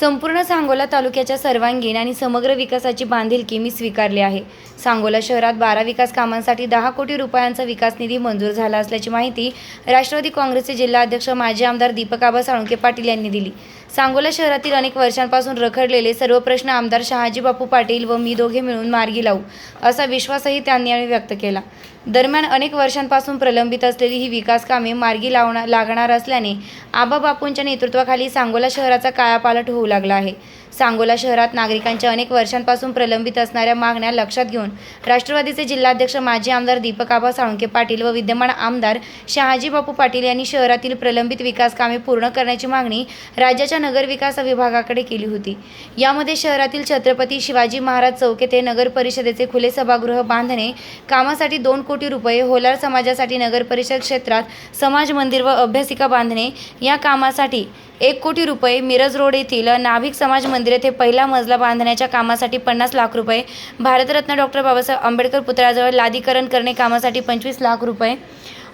संपूर्ण सांगोला तालुक्याच्या सर्वांगीण आणि समग्र विकासाची बांधिलकी मी स्वीकारली आहे. सांगोला शहरात बारा विकास कामांसाठी दहा कोटी रुपयांचा विकास निधी मंजूर झाला असल्याची माहिती राष्ट्रवादी काँग्रेसचे जिल्हा अध्यक्ष माजी आमदार दीपक आबा साळुंके पाटील यांनी दिली. सांगोला शहरातील अनेक वर्षांपासून रखडलेले सर्व प्रश्न आमदार शहाजी बापू पाटील व मी दोघे मिळून मार्गी लावू असा विश्वासही त्यांनी यावेळी व्यक्त केला. दरम्यान अनेक वर्षांपासून प्रलंबित असलेली ही विकास कामे मार्गी लावणार लागणार असल्याने आबा बापूंच्या नेतृत्वाखाली सांगोला शहराचा कायापालट होऊ लागला आहे. सांगोला शहरात नागरिकांच्या अनेक वर्षांपासून प्रलंबित असणाऱ्या मागण्या लक्षात घेऊन राष्ट्रवादीचे जिल्हाध्यक्ष माजी आमदार दीपक आबा साळुंके पाटील व विद्यमान आमदार शहाजी बापू पाटील यांनी शहरातील प्रलंबित विकास कामे पूर्ण करण्याची मागणी राज्याच्या नगरविकास विभागाकडे केली होती. यामध्ये शहरातील छत्रपती शिवाजी महाराज चौक येथे नगर परिषदेचे खुले सभागृह बांधणे कामासाठी दोन कोटी रुपये होलार समाजासाठी नगर परिषद क्षेत्रात समाज मंदिर व अभ्यासिका बांधणे या कामासाठी एक कोटी रुपये मिरज रोड येथील नाभिक समाज मंदिर येथे पहिला मजला बांधण्याच्या कामासाठी पन्नास लाख रुपये भारतरत्न डॉक्टर बाबासाहेब आंबेडकर पुतळ्याजवळ लादीकरण करणे कामासाठी पंचवीस लाख रुपये.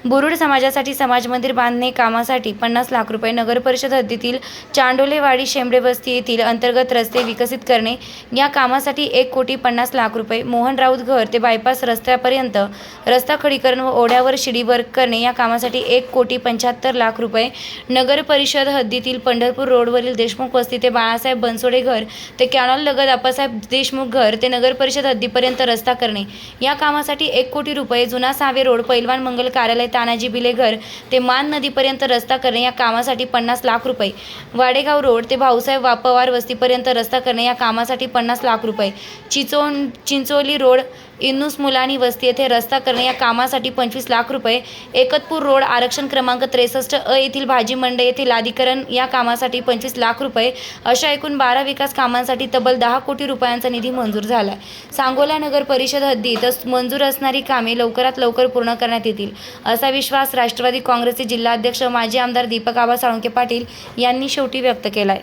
बुरुड समाजासाठी समाज मंदिर बांधणे कामासाठी पन्नास लाख रुपये नगर परिषद हद्दीतील चांडोलेवाडी शेंबडे वस्ती येथील अंतर्गत रस्ते विकसित करणे. या कामासाठी एक कोटी पन्नास लाख रुपये मोहन राऊत घर ते बायपास रस्त्यापर्यंत रस्ता खडीकरण व ओढ्यावर शिडी वर्क करणे. या कामासाठी एक कोटी पंच्याहत्तर लाख रुपये नगर परिषद हद्दीतील पंढरपूर रोडवरील देशमुख वस्ती ते बाळासाहेब बनसोडे घर ते कॅनॉल लगत आप्पासाहेब देशमुख घर ते नगर परिषद हद्दीपर्यंत रस्ता करणे. या कामासाठी एक कोटी रुपये जुना सावे रोड पैलवान मंगल कार्यालय तानाजी बिलेघर ते मान नदीपर्यंत रस्ता करणे या कामासाठी पन्नास लाख रुपये. वाडेगाव रोड ते भाऊसाहेब वापवार वस्तीपर्यंत रस्ता करणे या कामासाठी पन्नास लाख रुपये. चिचोन चिंचोली रोड इन्नूस मुलानी वस्ती येथे रस्ता करणे या कामासाठी पंचवीस लाख रुपये एकतपूर रोड आरक्षण क्रमांक त्रेसष्ट अ येथील भाजी मंडई येथील लादीकरण या कामासाठी पंचवीस लाख रुपये अशा एकूण बारा विकास कामांसाठी तब्बल दहा कोटी रुपयांचा निधी मंजूर झाला सांगोला नगर परिषद हद्दीत मंजूर असणारी कामे लवकरात लवकर पूर्ण करण्यात येतील असा विश्वास राष्ट्रवादी काँग्रेसचे जिल्हाध्यक्ष माजी आमदार दीपक आबा साळुंके पाटील यांनी शेवटी व्यक्त केला आहे